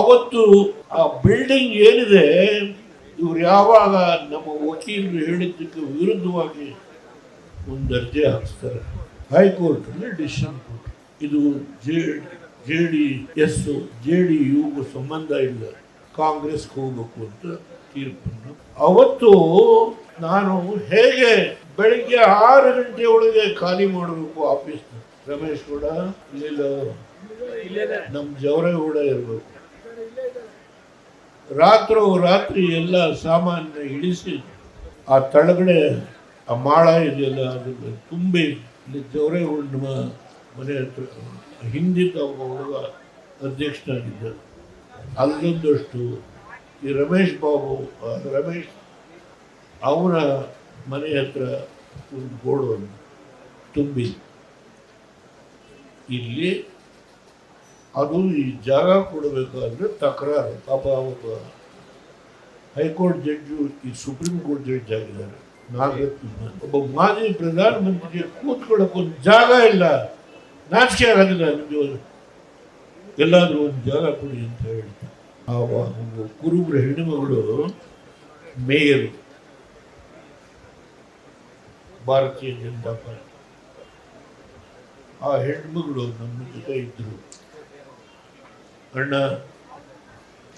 ಅವತ್ತು ಆ ಬಿಲ್ಡಿಂಗ್ ಏನಿದೆ ಇವ್ರು ಯಾವಾಗ ನಮ್ಮ ವಕೀಲರು ಹೇಳಿದ್ದಕ್ಕೆ ವಿರುದ್ಧವಾಗಿ ಒಂದು ಅರ್ಜಿ ಹಾಕಿಸ್ತಾರೆ. ಹೈಕೋರ್ಟಲ್ಲಿ ಡಿಸಿಷನ್ ಕೊಟ್ಟು. ಇದು J J D S J D ಯುಗೂ ಸಂಬಂಧ ಇಲ್ಲ. ಕಾಂಗ್ರೆಸ್ಗೆ ಹೋಗಬೇಕು ಅಂತ ತೀರ್ಪನ್ನು. ಅವತ್ತು ನಾನು ಹೇಗೆ ಬೆಳಿಗ್ಗೆ ಆರು ಗಂಟೆ ಒಳಗೆ ಖಾಲಿ ಮಾಡಬೇಕು ಆಫೀಸ್ ರಮೇಶ್ ಕೂಡ ಇಲ್ಲ ನಮ್ಮ ಜವರೇಗೌಡ ಇರಬೇಕು. ರಾತ್ರೋ ರಾತ್ರಿ ಎಲ್ಲ ಸಾಮಾನ್ಯ ಇಳಿಸಿ ಆ ತಳಗಡೆ ಆ ಮಾಳ ಇದೆಯಲ್ಲ ಅದನ್ನು ತುಂಬಿ ಇಲ್ಲಿ ಜವರೇಗೌಡ ನಮ್ಮ ಮನೆ ಹತ್ರ ಹಿಂದಿದ್ದ ಒಬ್ಬ ಹುಡುಗ ಅಧ್ಯಕ್ಷನಾಗಿದ್ದ ಅಲ್ಲೊಂದಷ್ಟು ಈ ರಮೇಶ್ ಬಾಬು ರಮೇಶ್ ಅವನ ಮನೆ ಹತ್ರ ಒಂದು ಗೋಡವನ್ನು ತುಂಬಿ. ಇಲ್ಲಿ ಅದು ಈ ಜಾಗ ಕೊಡಬೇಕಾದ್ರೆ ತಕರಾರು. ಪಾಪ ಒಬ್ಬ ಹೈಕೋರ್ಟ್ ಜಡ್ಜು, ಈ ಸುಪ್ರೀಂ ಕೋರ್ಟ್ ಜಡ್ಜ್ ಆಗಿದ್ದಾರೆ. ನಾಗರತ್ನ ಒಬ್ಬ ಮಾಜಿ ಪ್ರಧಾನಮಂತ್ರಿಗೆ ಕೂತ್ಕೊಳ್ಳೋಕೆ ಒಂದು ಜಾಗ ಇಲ್ಲ. ನಾಚಿಕೆ ಆಗೋದಿಲ್ಲ ನಿಮಗೆ. ಎಲ್ಲಾದರೂ ಒಂದು ಜಾಗ ಕೊಡಿ ಅಂತ ಹೇಳ್ತಾರೆ ಆ ಕುರುಬ್ರ ಹೆಣ್ಣುಮಗಳು, ಮೇಯರ್. ಭಾರತೀಯ ಜನತಾ ಪಾರ್ಟಿ. ಆ ಹೆಣ್ಮಗಳು ನಮ್ಮ ಜೊತೆ ಇದ್ರು. ಅಣ್ಣ,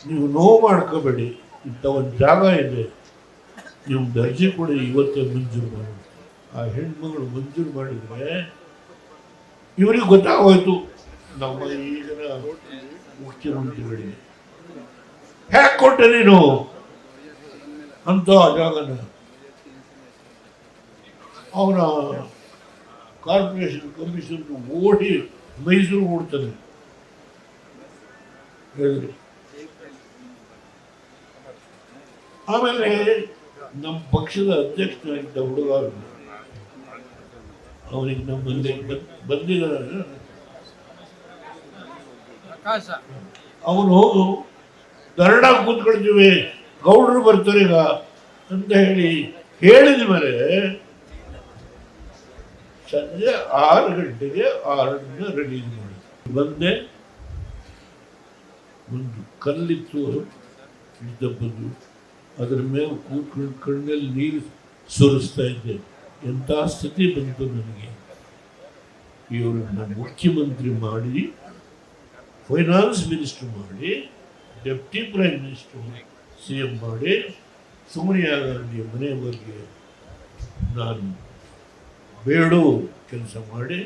ನೀವು ನೋವು ಮಾಡ್ಕೋಬೇಡಿ, ಇಂಥ ಒಂದು ಜಾಗ ಇದೆ. ನೀವು ದರ್ಜೆ ಕೊಡಿ, ಇವತ್ತೇ ಮಂಜೂರು ಮಾಡಿ ಆ ಹೆಣ್ಮಗಳು ಮಂಜೂರು ಮಾಡಿದ್ರೆ ಇವರಿಗೆ ಗೊತ್ತಾಗೋಯ್ತು. ನಮ್ಮ ಈಗಿನ ಮುಖ್ಯಮಂತ್ರಿಗಳಿಗೆ. ಹ್ಯಾಕ್ ಕೊಟ್ಟೆ ನೀನು? ಅಂತ ಆ ಜಾಗನ. ಅವನ ಕಾರ್ಪೊರೇಷನ್ ಕಮಿಷನ್ ಓಡಿ ಮೈಸೂರು ಓಡ್ತಾನೆ ಹೇಳಿದ್ರು ಆಮೇಲೆ ನಮ್ಮ ಪಕ್ಷದ ಅಧ್ಯಕ್ಷನಾಗಿದ್ದ ಹುಡುಗ ಅವ್ನು. ಅವನಿಗೆ ನಮ್ಮಲ್ಲಿ ಬಂದ್- ಬಂದಿದ್ದಾನೆ ಅವನು ಹೋಗು ದರಡ ಕೂತ್ಕೊಳ್ತೀವಿ ಗೌಡ್ರು ಬರ್ತಾರೆ ಈಗ ಅಂತ ಹೇಳಿ ಹೇಳಿದ ಮೇಲೆ ಸಂಜೆ ಆರು ಗಂಟೆಗೆ ಆರನ್ನ ರೆಡಿ ಮಾಡಿ ಬಂದೆ. ಒಂದು ಕಲ್ಲಿತ್ತು ಬಂದು ಅದರ ಮೇಲೆ ಕೂತ್ಕೊಂಡು ಕಣ್ಣಲ್ಲಿ ನೀರು ಸುರಿಸ್ತಾ ಇದ್ದೆ. ಎಂಥ ಸ್ಥಿತಿ ಬಂತು ನನಗೆ. ಇವರನ್ನು ಮುಖ್ಯಮಂತ್ರಿ ಮಾಡಿ, ಫೈನಾನ್ಸ್ ಮಿನಿಸ್ಟರ್ ಮಾಡಿ, deputy prime minister C M ಮಾಡಿ, ಸೋನಿಯಾ ಗಾಂಧಿ ಮನೆ ಬಗ್ಗೆ ನಾನು ಬೇಡೋ ಕೆಲಸ ಮಾಡಿ,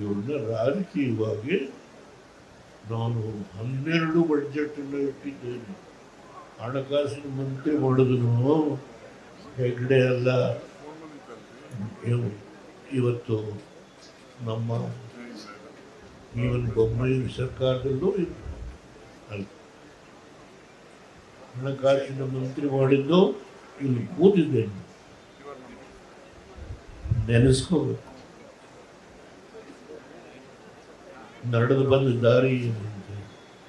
ಇವ್ರನ್ನ ರಾಜಕೀಯವಾಗಿ ನಾನು ಹನ್ನೆರಡು ಬಡ್ಜೆಟನ್ನು ಇಟ್ಟಿದ್ದೇನೆ. ಹಣಕಾಸಿನ ಮಂತ್ರಿ ಮಾಡಿದ್ರು ಹೆಗ್ಡೆ ಅಲ್ಲ. ಇವ್- ಇವತ್ತು ನಮ್ಮ ಈವನ್ ಬೊಮ್ಮಾಯಿ ಸರ್ಕಾರದಲ್ಲೂ. ಅಲ್ಲ. ಹಣಕಾಸಿನ ಮಂತ್ರಿ ಮಾಡಿದ್ದು ಇಲ್ಲಿ ಕೂತಿದ್ದೇನೆ. ನೆನೆಸ್ಕೋಬೇಕು. ನಡೆದು ಬಂದ ದಾರಿ